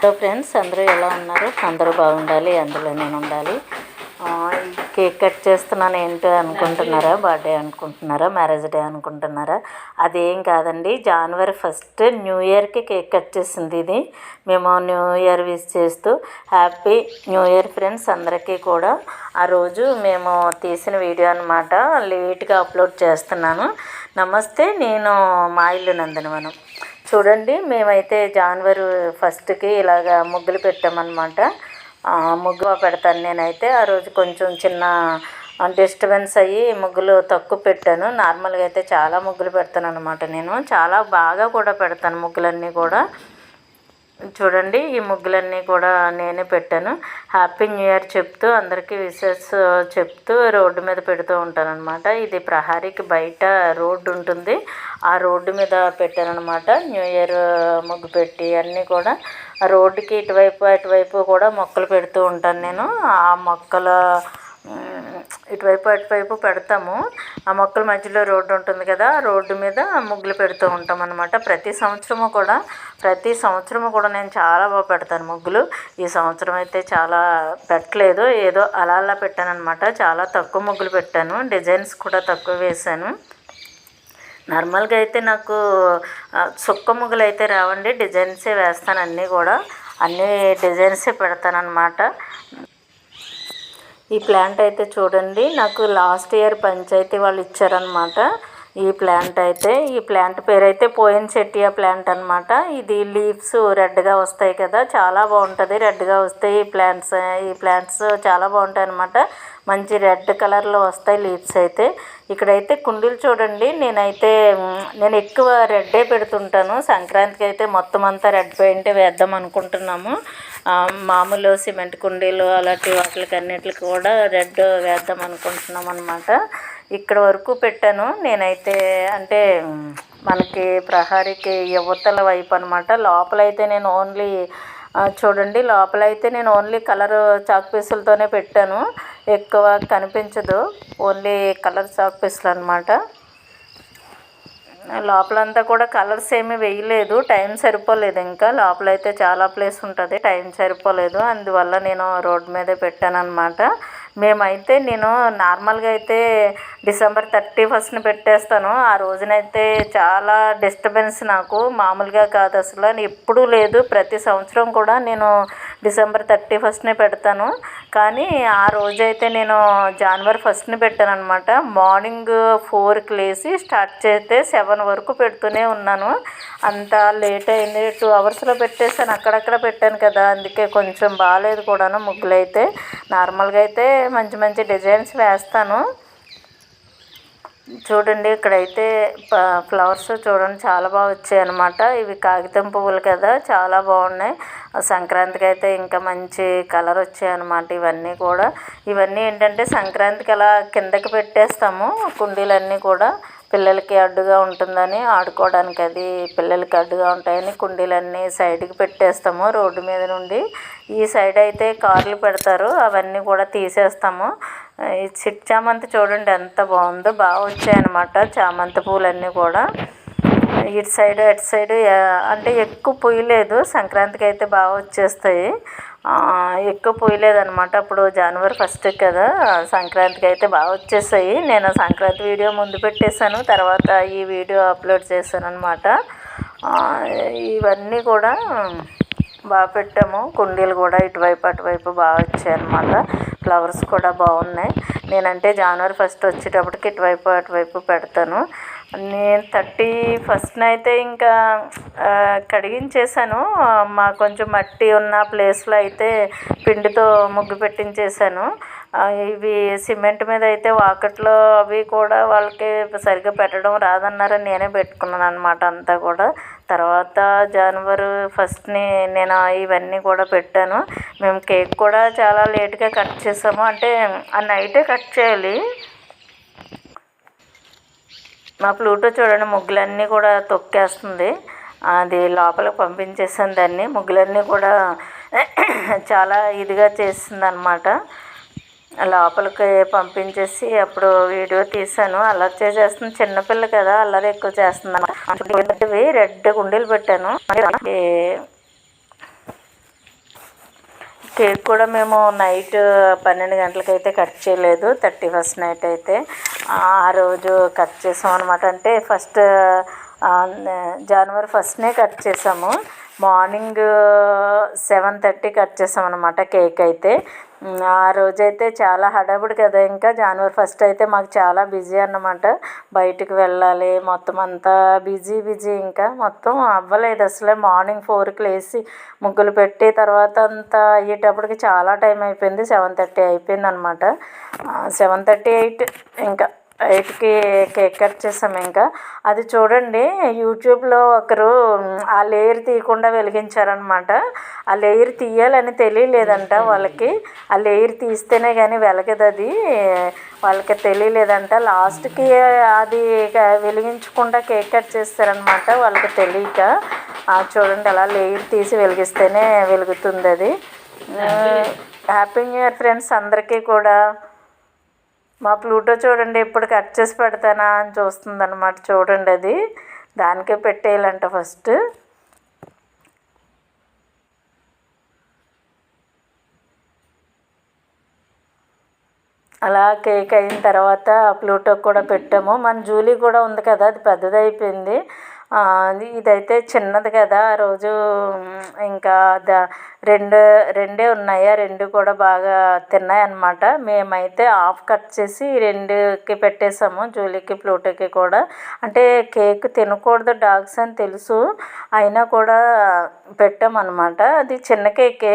Hello friends అందరూ ఎలా ఉన్నారు? అందరూ బాగుండాలి అందులో నేను ఉండాలి. కేక్ కట్ చేస్తున్నాను ఏంటో అనుకుంటున్నారా? బర్త్డే అనుకుంటున్నారా? మ్యారేజ్ డే అనుకుంటున్నారా? అదేం కాదండి జనవరి ఫస్ట్ న్యూ ఇయర్కి కేక్ కట్ చేసింది ఇది. మేము న్యూ ఇయర్ విష్ చేస్తూ హ్యాపీ న్యూ ఇయర్ ఫ్రెండ్స్ అందరికీ కూడా. ఆ రోజు మేము తీసిన వీడియో అనమాట లేట్గా అప్లోడ్ చేస్తున్నాను. నమస్తే నేను మా ఇల్లు నందనవనం. చూడండి మేమైతే జనవరి ఫస్ట్కి ఇలాగ ముగ్గులు పెట్టామన్నమాట. ముగ్గు పెడతాను నేనైతే. ఆ రోజు కొంచెం చిన్న డిస్టర్బెన్స్ అయ్యి ముగ్గులు తక్కువ పెట్టాను. నార్మల్గా అయితే చాలా ముగ్గులు పెడతాను అనమాట నేను. చాలా బాగా కూడా పెడతాను ముగ్గులన్నీ కూడా. చూడండి ఈ ముగ్గులన్నీ కూడా నేనే పెట్టాను. హ్యాపీ న్యూ ఇయర్ చెప్తూ అందరికీ విషెస్ చెప్తూ రోడ్డు మీద పెడుతూ ఉంటాను అనమాట ఇది ప్రహారీకి బయట రోడ్డు ఉంటుంది. ఆ రోడ్డు మీద పెట్టాను అనమాట న్యూ ఇయర్ ముగ్గు పెట్టి అన్నీ కూడా. రోడ్డుకి ఇటువైపు అటువైపు కూడా మొక్కలు పెడుతూ ఉంటాను నేను. ఆ మొక్కల ఇటువైపు అటువైపు పెడతాము. ఆ మొక్కల మధ్యలో రోడ్డు ఉంటుంది కదా రోడ్డు మీద ముగ్గులు పెడుతూ ఉంటాం అనమాట ప్రతి సంవత్సరము కూడా ప్రతి సంవత్సరము కూడా నేను చాలా బాగా పెడతాను ముగ్గులు. ఈ సంవత్సరం అయితే చాలా పెట్టలేదు. ఏదో అలా అలా పెట్టాను అనమాట చాలా తక్కువ ముగ్గులు పెట్టాను. డిజైన్స్ కూడా తక్కువ వేశాను. నార్మల్గా అయితే నాకు సుక్క చుక్క ముగ్గులు అయితే రావండి. డిజైన్సే వేస్తాను అన్నీ కూడా. అన్నీ డిజైన్సే పెడతానమాట ఈ ప్లాంట్ అయితే చూడండి. నాకు లాస్ట్ ఇయర్ పంచాయతీ వాళ్ళు ఇచ్చారనమాట ఈ ప్లాంట్ అయితే ఈ ప్లాంట్ పేరు అయితే పోయిన్ సెట్టియా ప్లాంట్ అనమాట ఇది లీవ్స్ రెడ్గా వస్తాయి కదా చాలా బాగుంటుంది. రెడ్గా వస్తాయి ఈ ప్లాంట్స్ ఈ ప్లాంట్స్ చాలా బాగుంటాయి అనమాట మంచి రెడ్ కలర్లో వస్తాయి లీవ్స్ అయితే. ఇక్కడైతే కుండీలు చూడండి. నేనైతే నేను ఎక్కువ రెడ్డే పెడుతుంటాను. సంక్రాంతికి అయితే మొత్తం అంతా రెడ్ పెయింట్ వేద్దాం అనుకుంటున్నాము. మామూలు సిమెంట్ కుండీలు అలాంటి వాటికి అన్నిటికి కూడా రెడ్ వేద్దాం అనుకుంటున్నాం అనమాట ఇక్కడ వరకు పెట్టాను. నేనైతే అంటే మనకి ప్రహారీకి యువతల వైపు అనమాట లోపలైతే నేను ఓన్లీ చూడండి లోపలైతే నేను ఓన్లీ కలర్ చాక్ పీసులతోనే పెట్టాను. ఎక్కువ కనిపించదు. ఓన్లీ కలర్ చాక్ పీసులు అనమాట లోపలంతా కూడా కలర్స్ ఏమీ వేయలేదు టైం సరిపోలేదు ఇంకా. లోపలైతే చాలా ప్లేస్ ఉంటుంది టైం సరిపోలేదు. అందువల్ల నేను రోడ్డు మీదే పెట్టాను అనమాట మేమైతే నేను నార్మల్గా అయితే డిసెంబర్ థర్టీ ఫస్ట్ని పెట్టేస్తాను. ఆ రోజునైతే చాలా డిస్టర్బెన్స్ నాకు. మామూలుగా కాదు అసలు. ఎప్పుడూ లేదు. ప్రతి సంవత్సరం కూడా నేను డిసెంబర్ థర్టీ ఫస్ట్నే పెడతాను. కానీ ఆ రోజైతే నేను జనవరి ఫస్ట్ని పెట్టాను అనమాట మార్నింగ్ ఫోర్కి లేచి స్టార్ట్ చేస్తే సెవెన్ వరకు పెడుతూనే ఉన్నాను. అంత లేట్ అయింది. టూ అవర్స్లో పెట్టేసాను అక్కడక్కడ పెట్టాను కదా. అందుకే కొంచెం బాగాలేదు కూడాను ముగ్గులైతే. నార్మల్గా అయితే మంచి మంచి డిజైన్స్ వేస్తాను. చూడండి ఇక్కడైతే ఫ్లవర్స్ చూడండి చాలా బాగా వచ్చాయి అనమాట ఇవి కాగితం పువ్వులు కదా చాలా బాగున్నాయి. సంక్రాంతికి అయితే ఇంకా మంచి కలర్ వచ్చాయి అనమాట ఇవన్నీ కూడా. ఇవన్నీ ఏంటంటే సంక్రాంతికి అలా కిందకి పెట్టేస్తాము కుండీలన్నీ కూడా. పిల్లలకి అడ్డుగా ఉంటుందని ఆడుకోవడానికి అది పిల్లలకి అడ్డుగా ఉంటాయని కుండీలన్నీ సైడ్కి పెట్టేస్తాము రోడ్డు మీద నుండి. ఈ సైడ్ అయితే కార్లు పెడతారు అవన్నీ కూడా తీసేస్తాము. ఈ చిట్ చామంతి చూడండి ఎంత బాగుందో బాగా వచ్చాయన్నమాట చామంతి పూలన్నీ కూడా. ఇటు సైడ్ అటు సైడ్ అంటే ఎక్కువ పొయ్యలేదు సంక్రాంతికి అయితే బాగా వచ్చేస్తాయి. ఎక్కువ పూయలేదు అనమాట అప్పుడు జనవరి ఫస్ట్ కదా సంక్రాంతికి అయితే బాగా వచ్చేసాయి నేను సంక్రాంతి వీడియో ముందు పెట్టేశాను. తర్వాత ఈ వీడియో అప్లోడ్ చేశాను అనమాట ఇవన్నీ కూడా బాగా పెట్టాము. కుండీలు కూడా ఇటువైపు అటువైపు బాగా వచ్చాయి అనమాట ఫ్లవర్స్ కూడా బాగున్నాయి. నేనంటే జనవరి ఫస్ట్ వచ్చేటప్పటికి ఇటువైపు అటువైపు పెడతాను. నేను థర్టీ ఫస్ట్న అయితే ఇంకా కడిగించేసాను మా కొంచెం మట్టి ఉన్న ప్లేస్లో అయితే పిండితో ముగ్గు పెట్టించేసాను ఇవి సిమెంట్ మీద అయితే వాకట్లో అవి కూడా వాళ్ళకి సరిగ్గా పెట్టడం రాదన్నారని నేనే పెట్టుకున్నాను అనమాట అంతా కూడా. తర్వాత జనవరి ఫస్ట్ని నేను ఇవన్నీ కూడా పెట్టాను. మేము కేక్ కూడా చాలా లేట్గా కట్ చేసాము. అంటే ఆ నైటే కట్ చేయాలి. మా ప్లూటో చూడండి ముగ్గులన్నీ కూడా తొక్కేస్తుంది అది లోపలికి పంపించేసాను దాన్ని ముగ్గులన్నీ కూడా చాలా ఇదిగా చేసింది అనమాట లోపలికి పంపించేసి అప్పుడు వీడియో తీసాను అల్లరి చేసేస్తుంది చిన్నపిల్ల కదా అల్లరి ఎక్కువ చేస్తుంది అనమాట రెడ్ కుండీలు పెట్టాను కేక్ కూడా మేము నైట్ పన్నెండు గంటలకైతే కట్ చేయలేదు థర్టీ ఫస్ట్ నైట్ అయితే. ఆ రోజు కట్ చేసాం అనమాట అంటే ఫస్ట్ జనవరి ఫస్ట్నే కట్ చేసాము. మార్నింగ్ సెవెన్ థర్టీ కట్ చేసాం అనమాట కేక్ అయితే. ఆ రోజైతే చాలా హడావుడి కదా ఇంకా. జనవరి ఫస్ట్ అయితే మాకు చాలా బిజీ అన్నమాట. బయటికి వెళ్ళాలి మొత్తం అంతా బిజీ బిజీ ఇంకా. మొత్తం అవ్వలేదు అసలే. మార్నింగ్ ఫోర్కి లేచి ముగ్గులు పెట్టి తర్వాత అంతా అయ్యేటప్పటికి చాలా టైం అయిపోయింది. సెవెన్ థర్టీ అయిపోయింది అనమాట సెవెన్ థర్టీ ఎయిట్ ఇంకా. ఎయిట్కి కేక్ కట్ చేసాం ఇంకా. అది చూడండి యూట్యూబ్లో ఒకరు ఆ లేయర్ తీయకుండా వెలిగించారనమాట. ఆ లేయర్ తీయాలని తెలియలేదంట వాళ్ళకి. ఆ లేయర్ తీస్తేనే కానీ వెలగదు అది. వాళ్ళకి తెలియలేదంట. లాస్ట్కి అది వెలిగించకుండా కేక్ కట్ చేస్తారనమాట వాళ్ళకి తెలియక. చూడండి అలా లేయర్ తీసి వెలిగిస్తేనే వెలుగుతుంది అది. హ్యాపీ న్యూ ఇయర్ ఫ్రెండ్స్ అందరికీ కూడా. మా ప్లూటో చూడండి ఎప్పుడు కట్ చేసి పెడతానా అని చూస్తుంది అనమాట చూడండి అది. దానికే పెట్టేయాలంట ఫస్ట్. అలా కేక్ అయిన తర్వాత ప్లూటో కూడా పెట్టాము. మన జూలీ కూడా ఉంది కదా అది పెద్దది అయిపోయింది ఇదైతే చిన్నది కదా ఆ రోజు ఇంకా ద రెండు రెండే ఉన్నాయి. ఆ రెండు కూడా బాగా తిన్నాయి అన్నమాట మేమైతే హాఫ్ కట్ చేసి రెండుకి పెట్టేసాము జూలీకి ప్లూటోకి కూడా. అంటే కేక్ తినకూడదు డాగ్స్ అని తెలుసు అయినా కూడా పెట్టామన్నమాట. అది చిన్న కేకే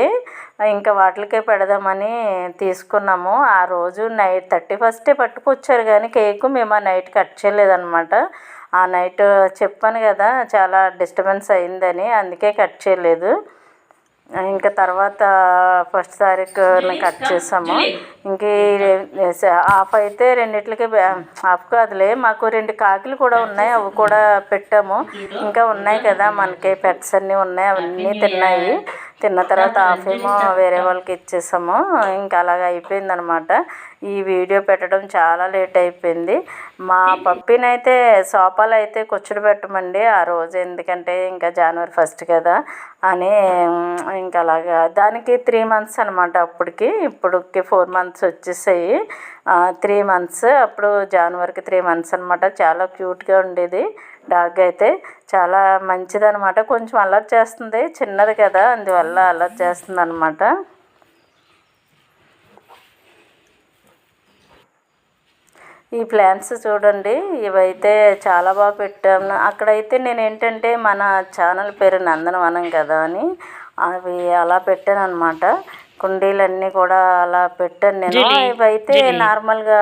ఇంకా వాటికే పెడదామని తీసుకున్నాము. ఆ రోజు నైట్ థర్టీ ఫస్టే పట్టుకొచ్చారు కానీ కేకు మేము ఆ నైట్ కట్ చేయలేదన్నమాట. ఆ నైట్ చెప్పాను కదా చాలా డిస్టర్బెన్స్ అయిందని అందుకే కట్ చేయలేదు. ఇంకా తర్వాత ఫస్ట్ తారీఖు కట్ చేసాము. ఇంక ఆఫ్ అయితే రెండిట్లకి ఆఫ్ కాదులే మాకు రెండు కాకులు కూడా ఉన్నాయి అవి కూడా పెట్టాము. ఇంకా ఉన్నాయి కదా మనకి పెట్స్ అన్నీ ఉన్నాయి అవన్నీ తిన్నాయి. తిన్న తర్వాత హాఫ్ ఏమో వేరే వాళ్ళకి ఇచ్చేసాము. ఇంకా అలాగ అయిపోయిందనమాట. ఈ వీడియో పెట్టడం చాలా లేట్ అయిపోయింది. మా పప్పిని అయితే సోఫాలో అయితే కూర్చుని పెట్టమండి ఆ రోజు. ఎందుకంటే ఇంకా జనవరి ఫస్ట్ కదా అని ఇంకా అలాగా. దానికి త్రీ మంత్స్ అనమాట అప్పటికి. ఇప్పటికి ఫోర్ మంత్స్ వచ్చేసాయి. త్రీ మంత్స్ అప్పుడు జనవరికి త్రీ మంత్స్ అనమాట. చాలా క్యూట్గా ఉండేది. డాగ్ అయితే చాలా మంచిది అనమాట కొంచెం అల్లరి చేస్తుంది. చిన్నది కదా అందువల్ల అల్లరి చేస్తుంది అనమాట ఈ ప్లాంట్స్ చూడండి ఇవైతే చాలా బాగా పెట్టాము అక్కడైతే నేను ఏంటంటే మన ఛానల్ పేరు నందనవనం కదా అని అవి అలా పెట్టాను అనమాట కుండీలన్నీ కూడా అలా పెట్టాను నేను. ఇవైతే నార్మల్గా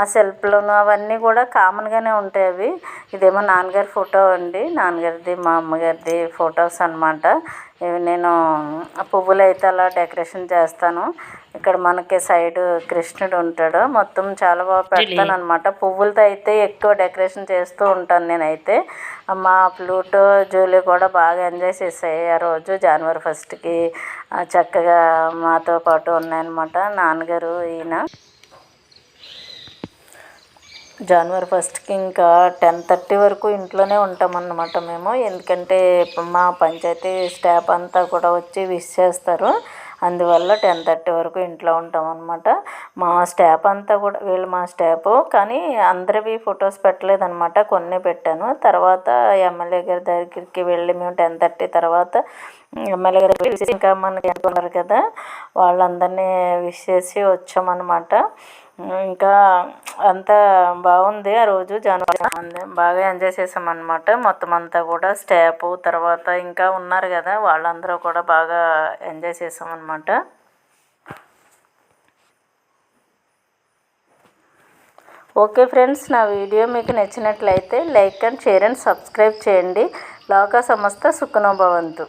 ఆ సెల్ఫ్లోను అవన్నీ కూడా కామన్గానే ఉంటాయి అవి. ఇదేమో నాన్నగారి ఫోటో అండి. నాన్నగారిది మా అమ్మగారిది ఫొటోస్ అనమాట ఇవి నేను పువ్వులు అయితే అలా డెకరేషన్ చేస్తాను. ఇక్కడ మనకి సైడ్ కృష్ణుడు ఉంటాడు. మొత్తం చాలా బాగా పెడతాను అనమాట పువ్వులతో అయితే ఎక్కువ డెకరేషన్ చేస్తూ ఉంటాను నేనైతే. మా ప్లూటో జూలీ కూడా బాగా ఎంజాయ్ చేసాయి ఆ రోజు జనవరి ఫస్ట్కి చక్కగా మాతో పాటు ఉన్నాయన్నమాట నాన్నగారు ఈయన. జనవరి ఫస్ట్కి ఇంకా టెన్ థర్టీ వరకు ఇంట్లోనే ఉంటామన్నమాట మేము. ఎందుకంటే మా పంచాయతీ స్టాఫ్ అంతా కూడా వచ్చి విష్ చేస్తారు. అందువల్ల టెన్ థర్టీ వరకు ఇంట్లో ఉంటాం అనమాట మా స్టాఫ్ అంతా కూడా వీళ్ళు మా స్టాఫ్. కానీ అందరివి ఫొటోస్ పెట్టలేదనమాట కొన్ని పెట్టాను. తర్వాత ఎమ్మెల్యే గారి దగ్గరికి వెళ్ళి మేము టెన్ థర్టీ తర్వాత ఎమ్మెల్యే గారు ఇంకా మనకి అనుకున్నారు కదా వాళ్ళందరినీ విష్ చేసి వచ్చామన్నమాట. ఇంకా అంతా బాగుంది ఆ రోజు జనవరి బాగా ఎంజాయ్ చేసాం అనమాట మొత్తం అంతా కూడా స్టాఫ్ తర్వాత ఇంకా ఉన్నారు కదా వాళ్ళందరూ కూడా బాగా ఎంజాయ్ చేసాం అనమాట ఓకే ఫ్రెండ్స్ నా వీడియో మీకు నచ్చినట్లయితే like and share and subscribe చేయండి. లోక సంస్థ సుఖనోభవంతు